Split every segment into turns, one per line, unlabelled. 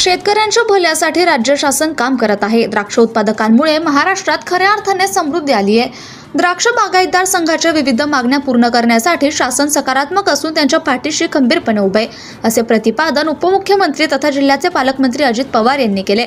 शेतकऱ्यांच्या भल्यासाठी राज्य शासन काम करत आहे. द्राक्ष उत्पादकांमुळे महाराष्ट्रात खऱ्या अर्थाने समृद्धी आली आहे. द्राक्ष बागायतदार संघाच्या विविध मागण्या पूर्ण करण्यासाठी शासन सकारात्मक असून त्यांच्या पाठीशी खंबीरपणे उभे असे प्रतिपादन उपमुख्यमंत्री तथा जिल्ह्याचे पालकमंत्री अजित पवार यांनी केले.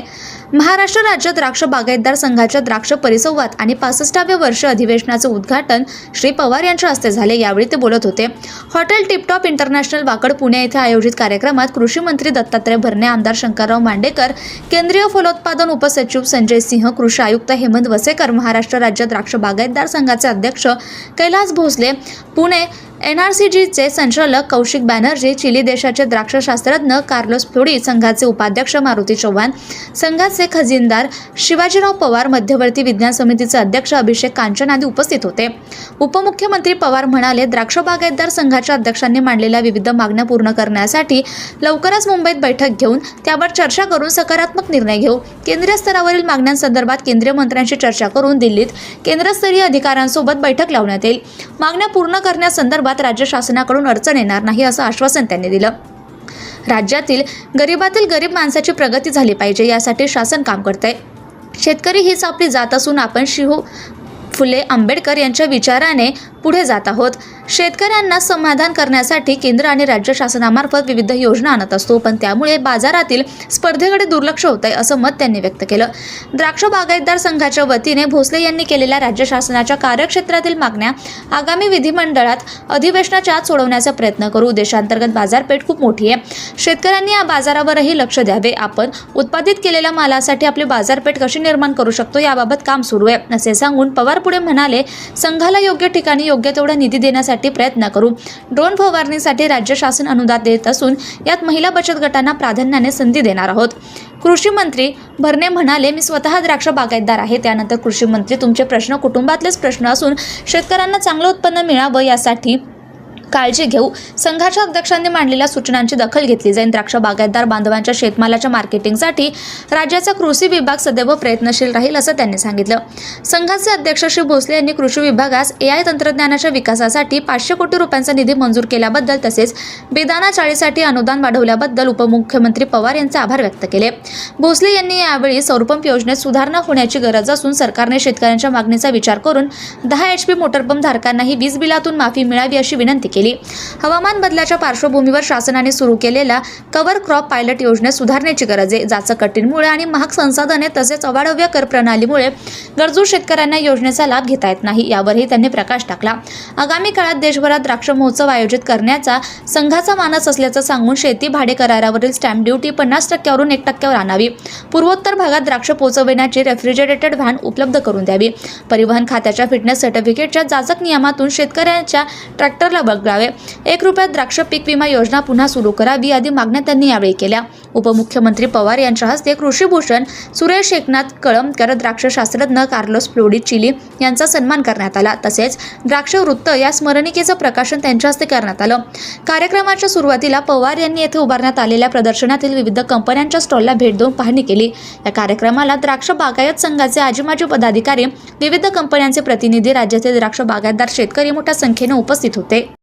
महाराष्ट्र राज्य द्राक्ष बागायतदार संघाच्या द्राक्ष परिसंवाद आणि पासष्टाव्या वर्ष अधिवेशनाचे उद्घाटन श्री पवार यांच्या हस्ते झाले यावेळी ते बोलत होते. Hotel Tiptop international Wakad Pune येथे आयोजित कार्यक्रमात कृषी मंत्री दत्तात्रय भरणे आमदार शंकरराव मांडेकर केंद्रीय फलोत्पादन उपसचिव संजय सिंह कृषी आयुक्त हेमंत वसेकर महाराष्ट्र राज्य द्राक्ष बागायतदार संघाचे अध्यक्ष Kailas Bhosale Pune N R C जीचे संचालक कौशिक बॅनर्जी चिली देशाचे द्राक्षशास्त्रज्ञ कार्लोस फ्लोडी संघाचे उपाध्यक्ष मारुती चव्हाण संघाचे खजिनदार शिवाजीराव पवार मध्यवर्ती विज्ञान समितीचे अध्यक्ष अभिषेक कांचन आदी उपस्थित होते. उपमुख्यमंत्री पवार म्हणाले द्राक्ष बागायतदार संघाच्या अध्यक्षांनी मांडलेल्या विविध मागण्या पूर्ण करण्यासाठी लवकरच मुंबईत बैठक घेऊन त्यावर चर्चा करून सकारात्मक निर्णय घेऊ. केंद्रीय स्तरावरील मागण्यांसंदर्भात केंद्रीय मंत्र्यांशी चर्चा करून दिल्लीत केंद्रस्तरीय अधिकाऱ्यांसोबत बैठक लावण्यात येईल. मागण्या पूर्ण करण्यासंदर्भात राज्य शासनाकडून अडचण येणार नाही असं आश्वासन त्यांनी दिलं. राज्यातील गरिबातील गरीब माणसाची प्रगती झाली पाहिजे यासाठी शासन काम करते शेतकरी हीच आपली जात असून आपण शिहू फुले आंबेडकर यांच्या विचाराने पुढे जात आहोत. शेतकऱ्यांना समाधान करण्यासाठी केंद्र आणि राज्य शासनामार्फत विविध योजना आणत असतो. पण त्यामुळे बाजारातील स्पर्धेकडे दुर्लक्ष होत आहे असं मत त्यांनी व्यक्त केलं. द्राक्ष बागायतदार संघाच्या वतीने भोसले यांनी केलेल्या राज्य शासनाच्या कार्यक्षेत्रातील मागण्या आगामी विधिमंडळात अधिवेशनाच्या आत सोडवण्याचा प्रयत्न करू. देशांतर्गत बाजारपेठ खूप मोठी आहे. शेतकऱ्यांनी या बाजारावरही लक्ष द्यावे. आपण उत्पादित केलेल्या मालासाठी आपली बाजारपेठ कशी निर्माण करू शकतो याबाबत काम सुरू आहे असे सांगून पवार पुढे म्हणाले संघाला योग्य ठिकाणी योग्य तेवढा निधी देण्यासाठी प्रयत्न करू. ड्रोन फवारणीसाठी राज्य शासन अनुदान देत असून यात महिला बचत गटांना प्राधान्याने संधी देणार आहोत. कृषी मंत्री भरणे म्हणाले मी स्वतः द्राक्ष बागायतदार आहे त्यानंतर कृषी मंत्री तुमचे प्रश्न कुटुंबातलेच प्रश्न असून शेतकऱ्यांना चांगलं उत्पन्न मिळावं यासाठी काळजी घेऊ. संघाच्या अध्यक्षांनी मांडलेल्या सूचनांची दखल घेतली. जाईल द्राक्ष बागायतदार बांधवांच्या शेतमालाच्या मार्केटिंगसाठी राज्याचा कृषी विभाग सदैव प्रयत्नशील राहील असं त्यांनी सांगितलं. संघाचे अध्यक्ष श्री भोसले यांनी कृषी विभागास ए आय तंत्रज्ञानाच्या विकासासाठी पाचशे कोटी रुपयांचा निधी मंजूर केल्याबद्दल तसेच बेदाना चाळीसाठी अनुदान वाढवल्याबद्दल उपमुख्यमंत्री पवार यांचे आभार व्यक्त केले. भोसले यांनी यावेळी सौरपंप योजनेत सुधारणा होण्याची गरज असून सरकारने शेतकऱ्यांच्या मागणीचा विचार करून दहा एच पी मोटरपंप धारकांनाही वीज बिलातून माफी मिळावी अशी विनंती केली. हवामान बदलाच्या पार्श्वभूमीवर शासनाने सुरू केलेल्या कव्हर क्रॉप पायलट योजनेत सुधारण्याची गरज आहे. जाचं कठीणमुळे आणि महाग संसाधने तसेच अवाढव्य कर प्रणालीमुळे गरजू शेतकऱ्यांना योजनेचा लाभ घेता येत नाही यावरही त्यांनी प्रकाश टाकला. आगामी काळात देशभरात द्राक्ष महोत्सव आयोजित करण्याचा संघाचा मानस असल्याचं सांगून शेती भाडे करारावरील स्टॅम्प ड्युटी पन्नास टक्क्यावरून एक टक्क्यावर आणावी. पूर्वोत्तर भागात द्राक्ष पोहोचविण्याची रेफ्रिजरेटेड व्हॅन उपलब्ध करून द्यावी. परिवहन खात्याच्या फिटनेस सर्टिफिकेटच्या जाचक नियमातून शेतकऱ्यांच्या ट्रॅक्टरला बघावे एक रुपयात द्राक्ष पीक विमा योजना पुन्हा सुरू करावी आदी मागण्या त्यांनी यावेळी केल्या. उपमुख्यमंत्री पवार यांच्या हस्ते कृषीभूषण सुरेश एकनाथ कळमकर द्राक्ष शास्त्रज्ञ कार्लोस फ्लोडी चिली यांचा सन्मान करण्यात आला. तसेच द्राक्ष वृत्त या स्मरणिकेचं प्रकाशन त्यांच्या हस्ते करण्यात आलं. कार्यक्रमाच्या सुरुवातीला पवार यांनी येथे उभारण्यात आलेल्या प्रदर्शनातील विविध कंपन्यांच्या स्टॉलला भेट देऊन पाहणी केली. या कार्यक्रमाला द्राक्ष बागायत संघाचे आजीमाजी पदाधिकारी विविध कंपन्यांचे प्रतिनिधी राज्यातील द्राक्ष बागायतदार शेतकरी मोठ्या संख्येने उपस्थित होते.